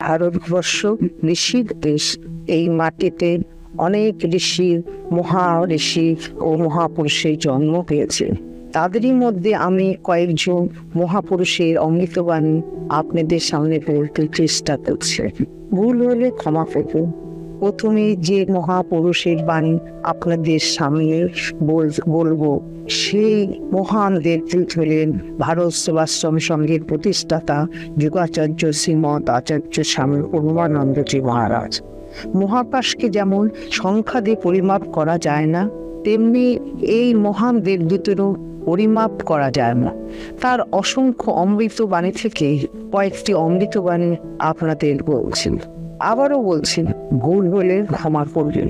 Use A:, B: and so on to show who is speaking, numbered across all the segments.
A: ভারতবর্ষ ঋষির দেশ। এই মাটিতে অনেক ঋষি মহা ঋষি ও মহাপুরুষের জন্ম পেয়েছে তাদেরই মধ্যে আমি কয়েকজন মহাপুরুষের অমৃতবাণী আপনাদের সামনে বলতে চেষ্টা করছি। ভুল হলে ক্ষমা করুন প্রথমে যে মহাপুরুষের বাণী আপনাদের সামনে বল- বলব, সেই মহান ব্যক্তি হলেন ভারত সেবাশ্রম সংঘের প্রতিষ্ঠাতা যুগাচার্য শ্রীমৎ আচার্য স্বামী পূর্বানন্দজি মহারাজ। মহাকাশকে যেমন সংখ্যা দিয়ে পরিমাপ করা যায় না, তেমনি এই মহান দেবদূতেরও পরিমাপ করা যায় না। তার অসংখ্য অমৃতবাণী থেকে কয়েকটি অমৃতবাণী আপনাদের বলছেন আবারও বলছেন ভুল হলে ক্ষমা করবেন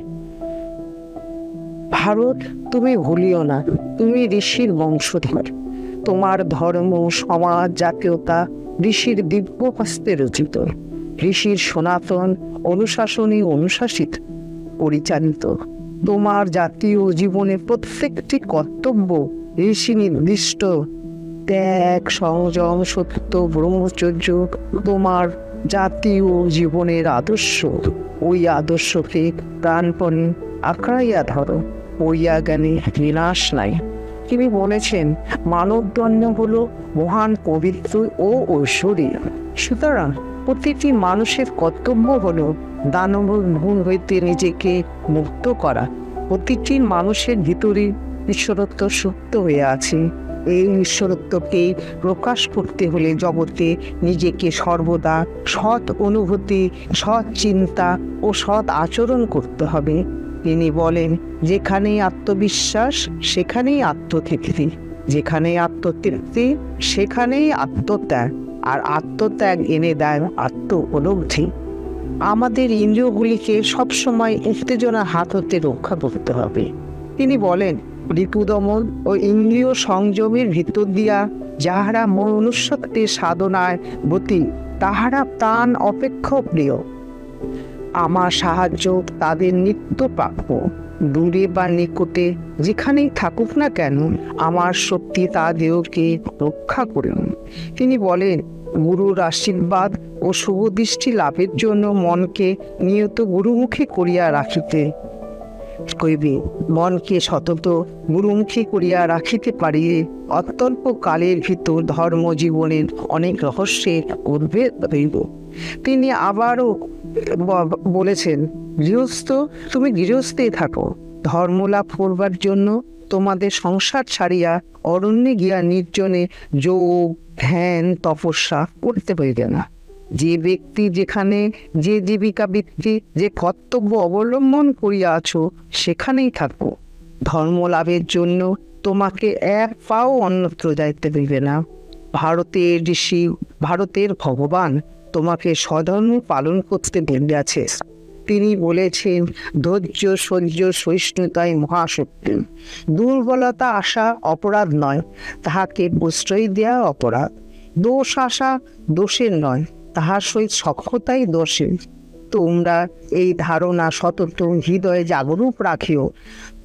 A: ভারত, তুমি ভুলিও না, তুমি ঋষির বংশধর। তোমার ধর্ম, সমাজ, জাতীয়তা ঋষির দিব্য হস্তে রচিত। ঋষির সনাতন, অনুশাসনী, অনুশাসিত, পরিচালিত। তোমার জাতীয় জীবনে প্রত্যেকটি কর্তব্য ঋষি নির্দিষ্ট। ত্যাগ, সংযম, সত্য, ব্রহ্মচর্য, তোমার জাতীয় জীবনের আদর্শ, ওই আদর্শকে প্রাণপণে আঁকড়াইয়া ধরো ওইয়া জ্ঞানে বিনাশ নাই। তিনি বলেছেন মানবদণ্ড হলো মহান পবিত্র ও ঐশ্বরী। সুতরাং প্রতিটি মানুষের কর্তব্য হল দানব গুণ হইতে নিজেকে মুক্ত করা। প্রতিটি মানুষের ভিতরে ঈশ্বরত্ব সুপ্ত হয়ে আছে। এই ঈশ্বরত্বকে প্রকাশ করতে হলে জগতে নিজেকে সর্বদা সৎ অনুভূতি, সৎ চিন্তা ও সৎ আচরণ করতে হবে। তিনি বলেন, যেখানেই আত্মবিশ্বাস, সেখানেই আত্মতৃপ্তি। যেখানেই আত্মতৃপ্তি, সেখানেই আত্মত্যাগ। আর আত্মত্যাগ এনে দেয় আত্ম উপলব্ধি আমাদের ইন্দ্রিয়গুলিকে সবসময় উত্তেজনা হাত হতে রক্ষা করতে হবে। তিনি বলেন ঋতুদমন ও ইন্দ্রিয় সংযমের ভিতর দিয়া যাহারা মনুষ্যত্বের সাধনায় ব্রতী, তাহারা প্রাণ অপেক্ষ প্রিয়। আমার সাহায্য তাদের নিত্য প্রাপ্য। দূরে বা নিকটে যেখানেই থাকুক না কেন, আমার শক্তি তাদেরকে রক্ষা করুন। তিনি বলেন, গুরুর আশীর্বাদ ও শুভদৃষ্টি লাভের জন্য মনকে নিয়ত গুরুমুখী করিয়া রাখিতে। কইবে, মনকে সতত গুরুমুখী করিয়া রাখিতে পারিয়ে অত্যল্প কালের ভিতর ধর্ম জীবনের অনেক রহস্যের উদ্ভেদ হইব। তিনি আবারও বলেছেন, গৃহস্থ, তুমি গৃহস্থেই থাকো। ধর্ম লাভ করবার জন্য তোমাদের সংসার ছাড়িয়া অরণ্যে গিয়া নির্জনে যোগ, ধ্যান, তপস্যা করতে হইবে না। যে ব্যক্তি যেখানে যে জীবিকা বৃত্তি, যে কর্তব্য অবলম্বন করিয়া আছো সেখানেই থাকো। ধর্ম লাভের জন্য তোমাকে এক পাও অন্যত্র যাইতে হইবে না। ভারতের ঋষি, ভারতের ভগবান তোমাকে স্বধর্ম পালন করতে বলিয়াছে। তিনি বলেছেন, ধৈর্য সহ্য সহিষ্ণুতাই মহাশক্তি। দুর্বলতা আসা অপরাধ নয়, তাহাকে প্রশ্রয় দেওয়া অপরাধ। দোষ আসা দোষের নয়। তাহার সহিত সক্ষতাই দোষের। তোমরা এই ধারণা সতত হৃদয়ে জাগরূপ রাখিও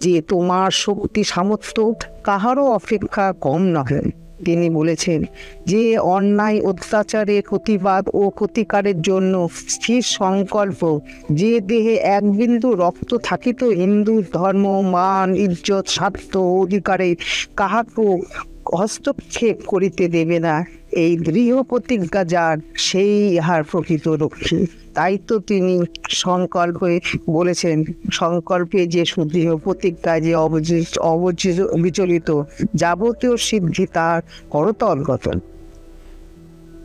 A: যে তোমার শক্তি সামর্থ্য কাহারও অপেক্ষা কম নহে। তিনি বলেছেন, যে অন্যায় অত্যাচারে প্রতিবাদ ও প্রতিকারের জন্য স্থির সংকল্প, যে দেহে এক বিন্দু রক্ত থাকিত হিন্দু ধর্ম, মান, ইজ্জত, স্বার্থ অধিকারে কাহাকেও হস্তক্ষেপ করিতে দেবে না। এই দৃঢ় প্রতিজ্ঞা যার, সেই ইহার প্রকৃত রক্ষী। তাই তো তিনি সংকল্পে বলেছেন, সংকল্পে যে সুদৃঢ় প্রতিজ্ঞা যে বিচলিত, যাবতীয় সিদ্ধি তার করতল গঠন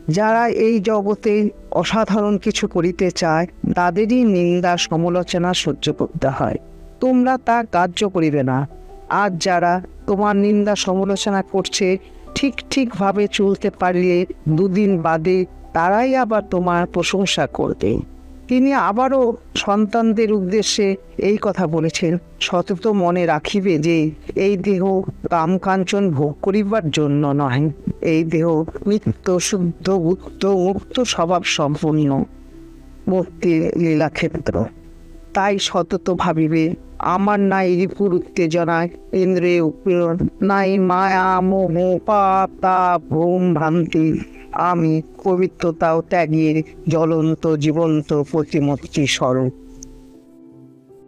A: যারা এই জগতে অসাধারণ কিছু করিতে চায়, তাদেরই নিন্দা সমালোচনা সহ্য করতে হয়। তোমরা তা কার্য করিবে না। আজ যারা তোমার নিন্দা সমালোচনা করছে ঠিক ঠিকভাবে চলতে পারলে দুদিন বাদে তারাই আবার তোমার প্রশংসা করবে। তিনি আবারও সন্তানদের উদ্দেশ্যে এই কথা বলেছেন সতত মনে রাখিবে যে এই দেহ কাম কাঞ্চন ভোগ করিবার জন্য নয়। এই দেহ নিত্য শুদ্ধ মুক্ত মুক্ত স্বভাব সম্পূর্ণ, মুক্তির লীলাক্ষেত্র। তাই সতত ভাবিবে আমার নাই রিপুর উত্তেজনায় ইন্দ্রে উৎপীড়ন, নাই মায়া, মোহ, পাপ, তাপ ভ্রম ভ্রান্তি। আমি পবিত্রতাও ত্যাগের জ্বলন্ত, জীবন্ত প্রতিমূর্তি স্বরূপ।